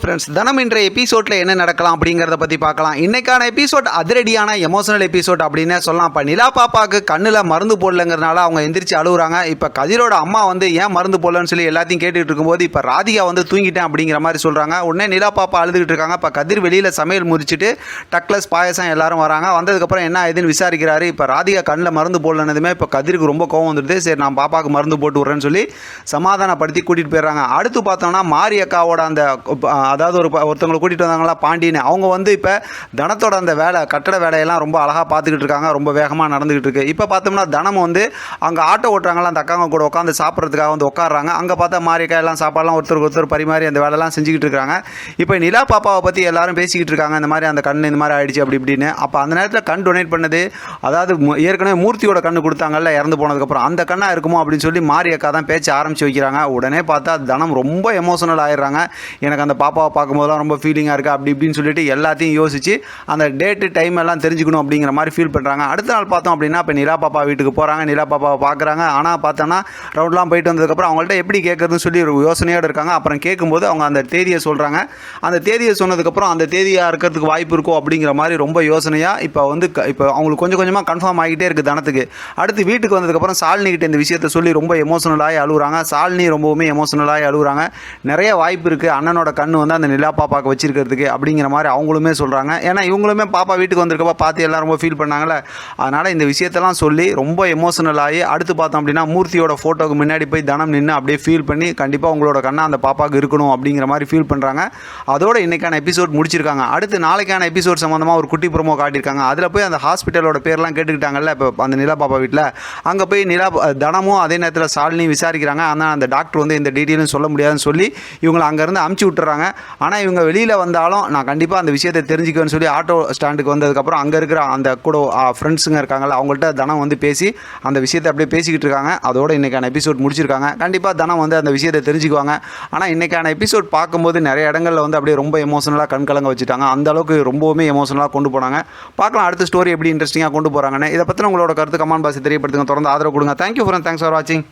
Friends தினம் இன்றைய எபிசோட்ல என்ன நடக்கலாம் அப்படிங்கிறத பற்றி பார்க்கலாம். இன்னைக்கான எபிசோட் அதிரடியான எமோஷனல் எபிசோட் அப்படின்னே சொல்லலாம். இப்போ நிலா பாப்பாவுக்கு கண்ணில் மருந்து போடலங்கிறனால அவங்க எந்திரிச்சு அழுகுறாங்க. இப்போ கதிரோட அம்மா வந்து ஏன் மருந்து போடலன்னு சொல்லி எல்லாத்தையும் கேட்டுட்டு இருக்கும்போது இப்போ ராதிகா வந்து தூங்கிட்டேன் அப்படிங்கிற மாதிரி சொல்கிறாங்க உடனே நிலா பாப்பா அழுதுகிட்டு இருக்காங்க. இப்போ கதிர் வெளியில் சமையல் முடிச்சுட்டு டக்லஸ் பாயசம் எல்லாரும் வராங்க. வந்ததுக்கப்புறம் என்ன ஏதுன்னு விசாரிக்கிறாரு. இப்போ ராதிகா கண்ணில் மருந்து போடலனதுமே இப்போ கதிருக்கு ரொம்ப கோவம் வந்துடுது. சரி நான் பாப்பாவுக்கு மருந்து போட்டு விட்றேன்னு சொல்லி சமாதானப்படுத்தி கூட்டிகிட்டு போயிடுறாங்க. அடுத்து பார்த்தோம்னா மாரி அக்காவோட அந்த அதாவது ஒரு ப- ஒருத்தவங்களை கூட்டிகிட்டு வந்தாங்களா பாண்டின்னு அவங்க வந்து இப்போ தனத்தோட அந்த வேலை கட்டட வேலையெல்லாம் ரொம்ப அழகாக பார்த்துக்கிட்டு இருக்காங்க ரொம்ப வேகமாக நடந்துக்கிட்டு இருக்கு. இப்போ பார்த்தோம்னா தனம் வந்து அங்கே ஆட்டோ ஓட்டுறாங்களா அந்த அக்காங்க கூட உட்காந்து சாப்பிட்றதுக்காக வந்து உட்காடுறாங்க அங்கே பார்த்தா மாரிக்கா எல்லாம் சாப்பாடுலாம் ஒருத்தருக்கு ஒருத்தர் பரிமாறி அந்த வேலைலாம் செஞ்சுக்கிட்டு இருக்காங்க. இப்போ நிலா பாப்பாவை பற்றி எல்லாரும் பேசிக்கிட்டு இருக்காங்க இந்த மாதிரி அந்த கண் இந்த மாதிரி ஆயிடுச்சு அப்படி இப்படின்னு. அப்போ அந்த நேரத்தில் கண் டொனேட் பண்ணது அதாவது ஏற்கனவே மூர்த்தியோட கண்ணு கொடுத்தாங்கல்ல இறந்து போனதுக்கப்புறம் அந்த கண்ணாக இருக்குமோ அப்படின்னு சொல்லி மாரி அக்கா தான் பேச்சு ஆரம்பிச்சு வைக்கிறாங்க. உடனே பார்த்தா தனம் ரொம்ப எமோஷனல் ஆயிடுறாங்க. எனக்கு அந்த பாப்பா பாப்பாவை பார்க்கும்போதெல்லாம் ரொம்ப ஃபீலிங்காக இருக்குது அப்படி இப்படின்னு சொல்லிட்டு எல்லாத்தையும் யோசிச்சு அந்த டேட்டு டைம் எல்லாம் தெரிஞ்சுக்கணும் அப்படிங்கிற மாதிரி ஃபீல் பண்ணுறாங்க அடுத்த நாள் பார்த்தோம் அப்படின்னா இப்போ நிலா பாப்பா வீட்டுக்கு போகிறாங்க நிலா பாப்பாவை பார்க்குறாங்க. ஆனால் பார்த்தோன்னா ரவுண்ட்லாம் போயிட்டு வந்ததுக்கப்புறம் அவங்கள்ட்ட எப்படி கேட்குறதுன்னு சொல்லி ஒரு யோசனையோடு இருக்காங்க. அப்புறம் கேட்கும்போது அவங்க அந்த தேதியை சொல்கிறாங்க அந்த தேதியை சொன்னதுக்கப்புறம் அந்த தேதியாக இருக்கிறதுக்கு வாய்ப்பு இருக்கோ அப்படிங்கிற மாதிரி ரொம்ப யோசனையாக இப்போ வந்து இப்போ அவங்களுக்கு கொஞ்சம் கொஞ்சமாக கன்ஃபார்ம் ஆகிட்டே இருக்குது தனத்துக்கு. அடுத்து வீட்டுக்கு வந்ததுக்கப்புறம் சாலினி கிட்ட இந்த விஷயத்தை சொல்லி ரொம்ப எமோஷனலாகி அழுகுறாங்க. சாலினி ரொம்பவுமே எமோஷனலாகி அழுகுறாங்க. நிறைய வாய்ப்பு இருக்குது அண்ணனோட கண் வந்து அந்த நிலா பாப்பாவுக்கு வச்சிருக்கிறதுக்கு அப்படிங்கிற மாதிரி அவங்களுமே சொல்கிறாங்க ஏன்னா இவங்களுமே பாப்பா வீட்டுக்கு வந்திருக்கப்ப பார்த்து எல்லாம் ரொம்ப ஃபீல் பண்ணாங்களே அதனால் இந்த விஷயத்தெல்லாம் சொல்லி ரொம்ப எமோஷனல் ஆகி அடுத்து பார்த்தோம் அப்படின்னா மூர்த்தியோட ஃபோட்டோக்கு முன்னாடி போய் தனம் நின்று அப்படியே ஃபீல் பண்ணி கண்டிப்பாக உங்களோட கண்ணா அந்த பாப்பாவுக்கு இருக்கணும் அப்படிங்கிற மாதிரி ஃபீல் பண்ணுறாங்க அதோட இன்றைக்கான எபிசோட் முடிச்சிருக்காங்க. அடுத்து நாளைக்கான எபிசோட் சம்மந்தமாக ஒரு குட்டி ப்ரோமோ காட்டியிருக்காங்க. அதில் போய் அந்த ஹாஸ்பிட்டலோட பேர்லாம் கேட்டுக்கிட்டாங்கல்ல இப்போ அந்த நிலா பாப்பா வீட்டில் அங்கே போய் நிலா தனமும் அதே நேரத்தில் சாலினியும் விசாரிக்கிறாங்க. ஆனால் அந்த டாக்டர் வந்து இந்த டீட்டெயிலும் சொல்ல முடியாதுன்னு சொல்லி இவங்களை அங்கேருந்து அமுச்சு விட்டுறாங்க. ஆனால் இவங்க வெளியில் வந்தாலும் நான் கண்டிப்பாக அந்த விஷயத்தை தெரிஞ்சுக்குவேன்னு சொல்லி ஆட்டோ ஸ்டாண்டுக்கு வந்ததுக்கப்புறம் அங்கே இருக்கிற அந்த கூட ஃப்ரெண்ட்ஸுங்க இருக்காங்கல்ல அவங்கள்ட்ட தனம் வந்து பேசி அந்த விஷயத்தை அப்படியே பேசிக்கிட்டு இருக்காங்க. அதோட இன்னைக்கான எபிசோட் முடிச்சிருக்காங்க. கண்டிப்பாக தனம் வந்து அந்த விஷயத்தை தெரிஞ்சுக்குவாங்க. ஆனால் இன்னைக்கான எபிசோட் பார்க்கும்போது நிறைய இடங்கள்ல வந்து அப்படியே ரொம்ப எமோஷனலாக கண்கலங்க வச்சுட்டாங்க. அந்த அளவுக்கு ரொம்பவுமே எமோஷனலாக கொண்டு போனாங்க. பார்க்கலாம் அடுத்த ஸ்டோரி எப்படி இன்ட்ரெஸ்டிங்காக கொண்டு போகிறாங்கன்னு இதை பற்றின உங்களோட கருத்து கமான் பாசி தெரியப்படுத்துங்க. தொடர்ந்து ஆதரவு கொடுங்க. தேங்க்யூ ஃபார் தேங்க்ஸ் ஃபார் வாட்சிங்